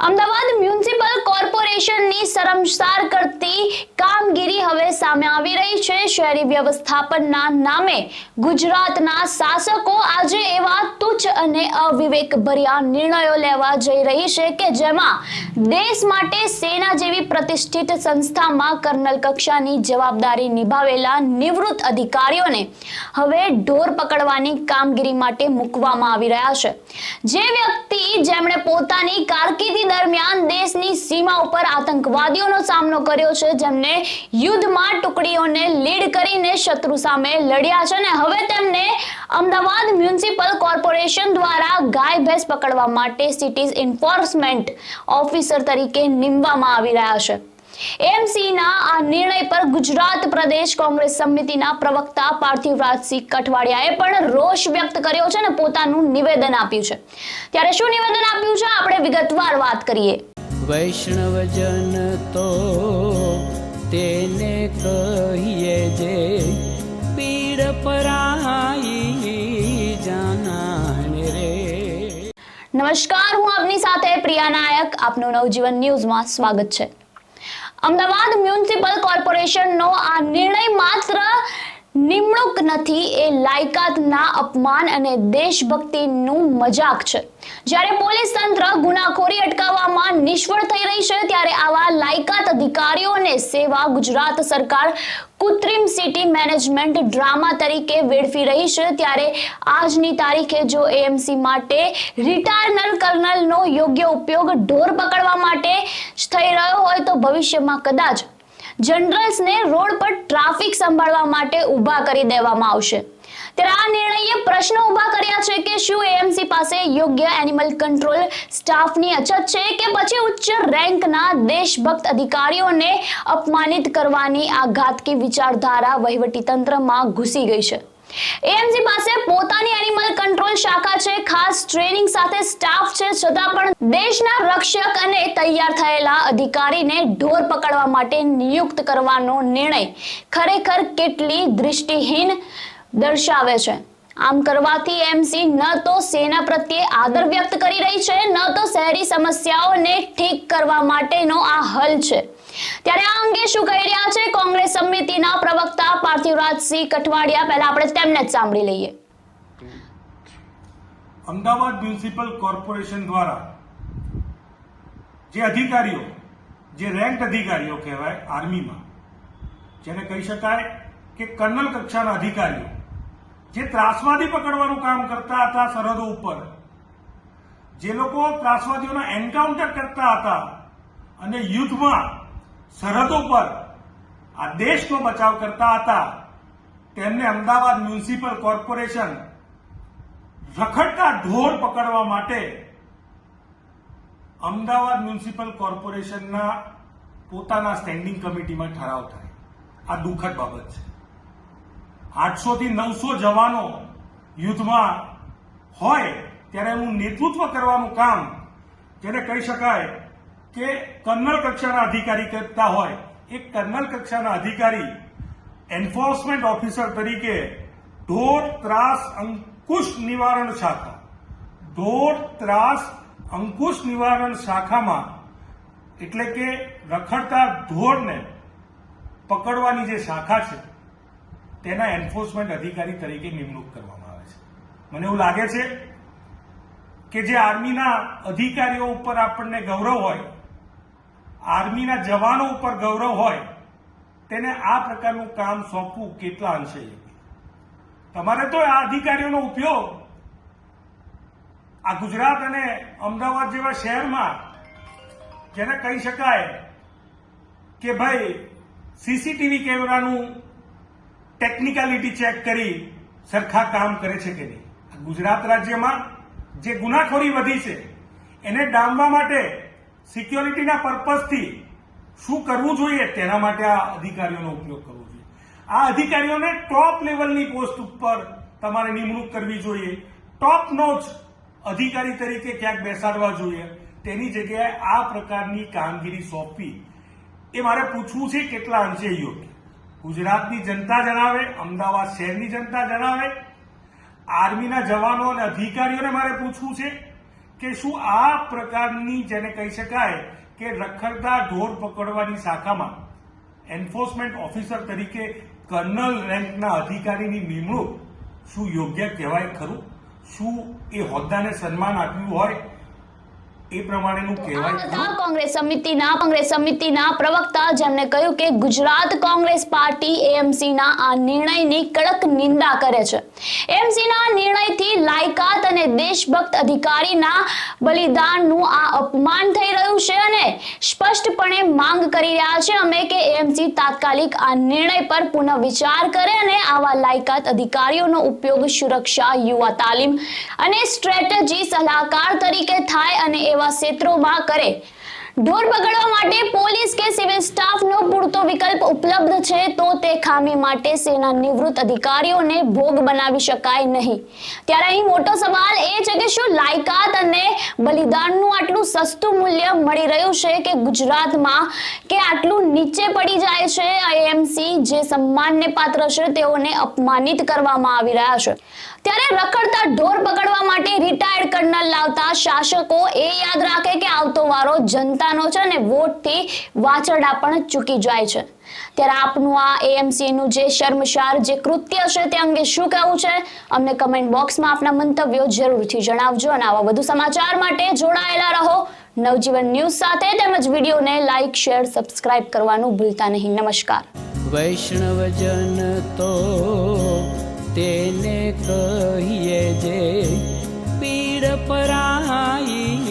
Ahmedabad municipal કોર્પોરેશનની શરમસાર કરતી કામગીરી હવે સામે આવી રહી છે. શહેરી વ્યવસ્થાપનના નામે ગુજરાતના શાસકો આજે એવા તુચ્છ અને અવિવેક ભર્યા નિર્ણયો લેવા જઈ રહી છે કે જેમાં દેશ માટે સેના જેવી પ્રતિષ્ઠિત સંસ્થામાં કર્નલ કક્ષાની જવાબદારી નિભાવેલા નિવૃત્ત અધિકારીઓને હવે ઢોર પકડવાની કામગીરી માટે મૂકવામાં આવી રહ્યા છે. જે વ્યક્તિ જેમણે પોતાની કારકિર્દી દરમિયાન દેશની સીમા ઉપર આતંકવાદીઓનો સામનો કર્યો છે, જેમને યુદ્ધમાં ટુકડીઓને લીડ કરીને શત્રુ સામે લડ્યા છે અને હવે તેમને અમદાવાદ મ્યુનિસિપલ કોર્પોરેશન દ્વારા ગાય ભેંસ પકડવા માટે સિટીઝ એન્ફોર્સમેન્ટ ઓફિસર તરીકે નીમવામાં આવી રહ્યા છે. એમસીના આ નિર્ણય પર ગુજરાત પ્રદેશ કોંગ્રેસ સમિતિના પ્રવક્તા પાર્થિવરાજસિંહ કઠવાડિયાએ પણ રોષ વ્યક્ત કર્યો છે ને પોતાનું નિવેદન આપ્યું છે. ત્યારે શું નિવેદન આપ્યું છે? આપણે વિગતવાર વાત કરીએ. વૈષ્ણવજન કહીએ જે પીડ પરાઈ જાનાને રે. નમસ્કાર, હું આપની સાથે પ્રિયા નાયક. આપનું નવજીવન ન્યૂઝમાં સ્વાગત છે. અમદાવાદ મ્યુનિસિપલ કોર્પોરેશનનો આ નિર્ણય માત્ર નિમણૂક નથી, એ લાયકાતના અપમાન અને દેશભક્તિનું મજાક છે. જ્યારે પોલીસ તંત્ર ગુનાખોરી અટકાવવામાં નિષ્ફળ થઈ રહી છે ત્યારે આવા લાયકાત અધિકારીઓને સેવા ગુજરાત સરકાર કૃત્રિમ સિટી મેનેજમેન્ટ ડ્રામા તરીકે વેડફી રહી છે ત્યારે આજની તારીખે જો એએમસી માટે રિટાયરનલ કર્નલનો યોગ્ય ઉપયોગ ઢોર પકડવા માટે થઈ રહ્યો હોય તો ભવિષ્યમાં કદાચ જનરલ્સને રોડ પર ટ્રાફિક સંભાળવા માટે ઊભા કરી દેવામાં આવશે. ત્યારે આ નિર્ણયે પ્રશ્નો ઊભા કર્યા છે કે શું એએમસી પાસે યોગ્ય એનિમલ કંટ્રોલ સ્ટાફની અછત છે કે પછી ઉચ્ચ રેન્કના દેશભક્ત અધિકારીઓને અપમાનિત કરવાની આ ઘાતકી વિચારધારા વહીવટીતંત્રમાં ઘૂસી ગઈ છે. એએમસી પાસે પોતાની એનિમલ કંટ્રોલ શાખા છે, ખાસ ટ્રેનિંગ સાથે સ્ટાફ છે, છતાં પણ દેશના રક્ષક અને તૈયાર થયેલા અધિકારીને ઢોર પકડવા માટે નિયુક્ત કરવાનો નિર્ણય ખરેખર કેટલી દૃષ્ટિહીન દર્શાવે છે. આમ કરવાથી એમસી ન તો સેના પ્રત્યે આદર વ્યક્ત કરી રહી છે, ન તો શહેરી સમસ્યાઓને ઠીક કરવા માટેનો આ હલ છે. ત્યારે આ અંગે શું કહી રહ્યા છે, કોંગ્રેસ સમિતિના પ્રવક્તા પાર્થિવરાજસિંહ કઠવાડિયા, પહેલા આપણે તેમને જ સાંભળી લઈએ. અમદાવાદ મ્યુનિસિપલ કોર્પોરેશન દ્વારા જે અધિકારીઓ, જે રેન્ક અધિકારીઓ કહેવાય આર્મીમાં, જેને કહી શકાય કે કર્નલ કક્ષાના અધિકારીઓ જે ત્રાસવાદી પકડવાનું કામ કરતા હતા સરહદો ઉપર. જે લોકો ત્રાસવાદીઓના એન્કાઉન્ટર કરતા હતા અને યુદ્ધમાં સરહદો પર આ દેશનો બચાવ કરતા હતા, તેમને અમદાવાદ મ્યુનિસિપલ કોર્પોરેશન રખડતા ઢોર પકડવા માટે અમદાવાદ મ્યુનિસિપલ કોર્પોરેશનના પોતાના સ્ટેન્ડિંગ કમિટીમાં ઠરાવ થાય. આ દુઃખદ બાબત છે. આઠસો થી નવસો જવાનો યુદ્ધમાં હોય ત્યારે એનું નેતૃત્વ કરવાનું કામ જેને કહી શકાય કે કર્નલ કક્ષાના અધિકારી કરતા હોય. એ કર્નલ કક્ષાના અધિકારી, એન્ફોર્સમેન્ટ ઓફિસર તરીકે ઢોર ત્રાસ અંકુશ નિવારણ શાખા. ઢોર ત્રાસ અંકુશ નિવારણ શાખામાં એટલે કે રખડતા ઢોરને પકડવાની જે શાખા છે તેના એન્ફોર્સમેન્ટ અધિકારી તરીકે નિમણૂક કરવામાં આવે છે. મને એવું લાગે છે કે જે આર્મીના અધિકારીઓ ઉપર આપણને ગૌરવ હોય, આર્મીના જવાનો ઉપર ગૌરવ હોય, તેને આ પ્રકારનું કામ સોંપવું કેટલા અંશે તમારે તો આ અધિકારીઓનો ઉપયોગ આ ગુજરાત અને અમદાવાદ જેવા શહેરમાં, જેને કહી શકાય કે ભાઈ સીસીટીવી કેમેરાનું ટેકનિકાલિટી ચેક કરી સરખા કામ કરે છે કે નહીં. ગુજરાત રાજ્યમાં જે ગુનાખોરી વધી છે, એને ડામવા માટે સિક્યોરિટીના પર્પઝથી શું કરવું જોઈએ તેના માટે આ અધિકારીઓનો ઉપયોગ કરવો જોઈએ. આ અધિકારીઓને ટોપ લેવલની પોસ્ટ ઉપર તમારે નિમણૂક કરવી જોઈએ. ટોપ નોચ અધિકારી તરીકે ક્યાંક બેસાડવા જોઈએ. તેની જગ્યાએ આ પ્રકારની કામગીરી સોંપવી. એ મારે પૂછવું છે કેટલા અંશે યોગ્ય? ગુજરાતની જનતા જણાવે, અમદાવાદ શહેરની જનતા જણાવે. આર્મીના જવાનો અને અધિકારીઓને મારે પૂછવું છે કે શું આ પ્રકારની, જેને કહી શકાય કે રખડતા ઢોર પકડવાની શાખામાં એન્ફોર્સમેન્ટ ઓફિસર તરીકે કર્નલ રેન્કના અધિકારીની નિમણૂક શું યોગ્ય કહેવાય ખરું? શું એ હોદ્દાને સન્માન આપ્યું હોય? એ પ્રમાણેનું કહેવાય. કોંગ્રેસ સમિતિના કોંગ્રેસ સમિતિના પ્રવક્તા જેમણે કહ્યું કે ગુજરાત કોંગ્રેસ પાર્ટી એએમસીના આ નિર્ણયની કડક નિંદા કરે છે. એએમસીના નિર્ણયથી લાયકાત અને દેશભક્ત અધિકારીના બલિદાનનું આ અપમાન થઈ રહ્યું છે કરી રહ્યા છે. અમે કે એએમસી તાત્કાલિક આ નિર્ણય પર પુનઃ કરે અને આવા લાયકાત અધિકારીઓનો ઉપયોગ સુરક્ષા, યુવા તાલીમ અને સ્ટ્રેટેજી સલાહકાર તરીકે થાય અને એવા ક્ષેત્રોમાં કરે. ઢોર બગાડવા માટે પોલીસ કે સિવિલ સ્ટાફનો પૂરતો વિકલ્પ ઉપલબ્ધ છે તો તે ખામી માટે સેના નિવૃત્ત અધિકારીઓને ભોગ બનાવી શકાય નહીં. ત્યારે અહીં મોટો સવાલ શું લાયકાત અને બલિદાનનું આટલું સસ્તું મૂલ્ય મળી રહ્યું છે કે ગુજરાતમાં કે આટલું નીચે પડી જાય છે આઈએમસી જે સન્માનને પાત્ર છે તેઓને અપમાનિત કરવામાં આવી રહ્યા છે. ત્યારે રખડતા ઢોર પકડવા માટે રિટાયર્ડ કર્નલ લાવતા શાસકો એ યાદ રાખે કે આવતો વારો જનતાનો છે અને વોટથી વાછરડા પણ ચૂકી જાય છે. ત્યારે આપનું આ એએમસી નું જે શર્મશાર, જે કૃત્ય છે તે અંગે શું કહેવું છે? અમને કમેન્ટ બોક્સમાં આપના મંતવ્યો જરૂરથી જણાવજો અને આવા વધુ સમાચાર માટે જોડાયેલા રહો. નવજીવન ન્યૂઝ સાથે તેમજ વિડીયોને લાઇક શેર સબસ્ક્રાઇબ કરવાનું ભૂલતા નહીં. નમસ્કાર. વૈષ્ણવજન તો તેને કહીએ જે પીડ પરાઈ